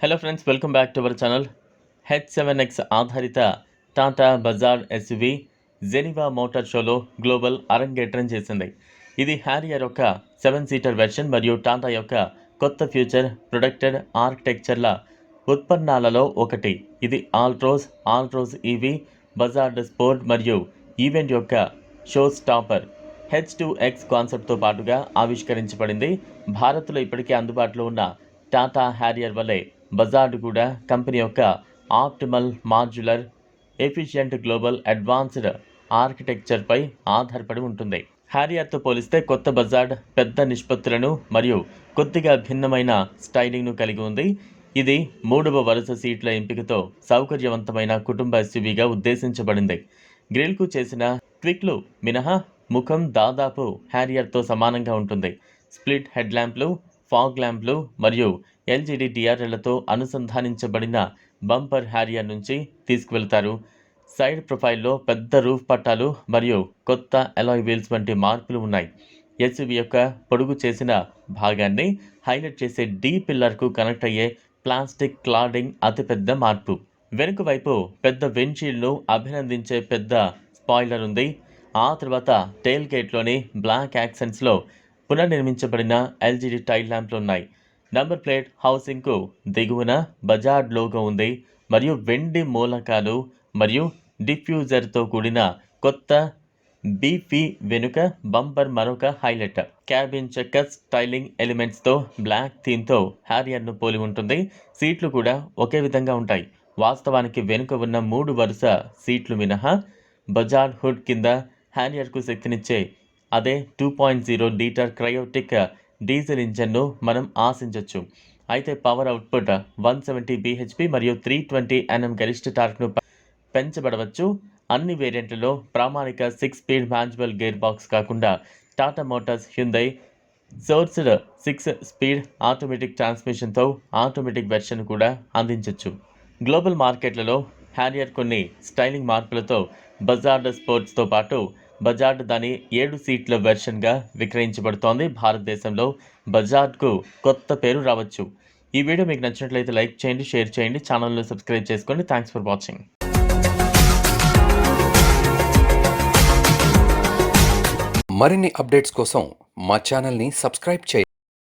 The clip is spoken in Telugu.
Hello friends welcome back to our channel H seven X ఆధారిత Tata Buzzard SV Geneva motor షోలో గ్లోబల్ అరంగేట్రం చేసింది. ఇది హ్యారియర్ యొక్క సెవెన్ సీటర్ వెర్షన్ మరియు టాటా యొక్క కొత్త ఫ్యూచర్ ప్రొడక్టెడ్ ఆర్కిటెక్చర్ల ఉత్పన్నాలలో ఒకటి. ఇది Altroz Altroz EV Buzzard sport మరియు ఈవెంట్ యొక్క show stopper H two X కాన్సెప్ట్తో పాటుగా ఆవిష్కరించబడింది. భారత్లో ఇప్పటికే అందుబాటులో ఉన్న టాటా హ్యారియర్ వలె బజార్డ్ కూడా కంపెనీ యొక్క optimal modular efficient global advanced ఆర్కిటెక్చర్పై ఆధారపడి ఉంటుంది. హ్యారియర్తో పోలిస్తే కొత్త బజార్డ్ పెద్ద నిష్పత్తులను మరియు కొద్దిగా భిన్నమైన స్టైలింగ్ను కలిగి ఉంది. ఇది మూడవ వరుస సీట్ల ఎంపికతో సౌకర్యవంతమైన కుటుంబ ఎస్యూవీగా ఉద్దేశించబడింది. గ్రిల్కు చేసిన ట్విక్లు మినహా ముఖం దాదాపు హ్యారియర్తో సమానంగా ఉంటుంది. స్ప్లిట్ హెడ్ ల్యాంప్లు ఫాగ్ ల్యాంప్లు మరియు ఎల్జీడీ డిఆర్ఎల్లతో అనుసంధానించబడిన బంపర్ హ్యారియర్ నుంచి తీసుకువెళ్తారు. సైడ్ ప్రొఫైల్లో పెద్ద రూఫ్ పట్టాలు మరియు కొత్త అలాయ్ వీల్స్ వంటి మార్పులు ఉన్నాయి. ఎస్యువి యొక్క పొడుగు చేసిన భాగాన్ని హైలైట్ చేసే డీ పిల్లర్కు కనెక్ట్ అయ్యే ప్లాస్టిక్ క్లాడింగ్ అతిపెద్ద మార్పు. వెనుక వైపు పెద్ద విండ్షీల్డ్ను అభినందించే పెద్ద స్పాయిలర్ ఉంది. ఆ తర్వాత టెయిల్ గేట్లోని బ్లాక్ యాక్సెంట్స్లో పునర్నిర్మించబడిన ఎల్జీడీ టైల్ ల్యాంప్లు ఉన్నాయి. నంబర్ ప్లేట్ హౌసింగ్కు దిగువన బజార్డ్ లోగో ఉంది మరియు వెండి మూలకాలు మరియు డిఫ్యూజర్తో కూడిన కొత్త బీపీ వెనుక బంపర్ మరొక హైలైట్. క్యాబిన్ చెక్కర్ స్టైలింగ్ ఎలిమెంట్స్తో బ్లాక్ థీమ్తో హ్యారియర్ను పోలి ఉంటుంది. సీట్లు కూడా ఒకే విధంగా ఉంటాయి. వాస్తవానికి వెనుక ఉన్న మూడు వరుస సీట్లు మినహా బజాజ్ హుడ్ కింద హ్యారియర్కు శక్తినిచ్చే అదే two point zero litre Kryotec diesel ఇంజన్ను మనం ఆశించవచ్చు అయితే power output one seventy BHP మరియు త్రీ ట్వంటీ ఎన్ఎం గరిష్ట టార్క్ను పెంచబడవచ్చు. అన్ని వేరియంట్లలో ప్రామాణిక six speed manual gear box కాకుండా Tata Motors Hyundai sourced six speed automatic ట్రాన్స్మిషన్తో automatic version కూడా అందించవచ్చు గ్లోబల్ మార్కెట్లలో హ్యారియర్ కొన్ని స్టైలింగ్ మార్పులతో బజార్డ్ స్పోర్ట్స్తో పాటు బజార్డ్ దాని ఏడు సీట్ల వెర్షన్గా విక్రయించబడుతోంది. భారతదేశంలో బజార్డ్కు కొత్త పేరు రావచ్చు. ఈ వీడియో మీకు నచ్చినట్లయితే లైక్ చేయండి షేర్ చేయండి ఛానల్ను సబ్స్క్రైబ్ చేసుకోండి. Thanks for watching. మరిన్ని అప్డేట్స్ కోసం మా ఛానల్ని సబ్స్క్రైబ్ చేయండి.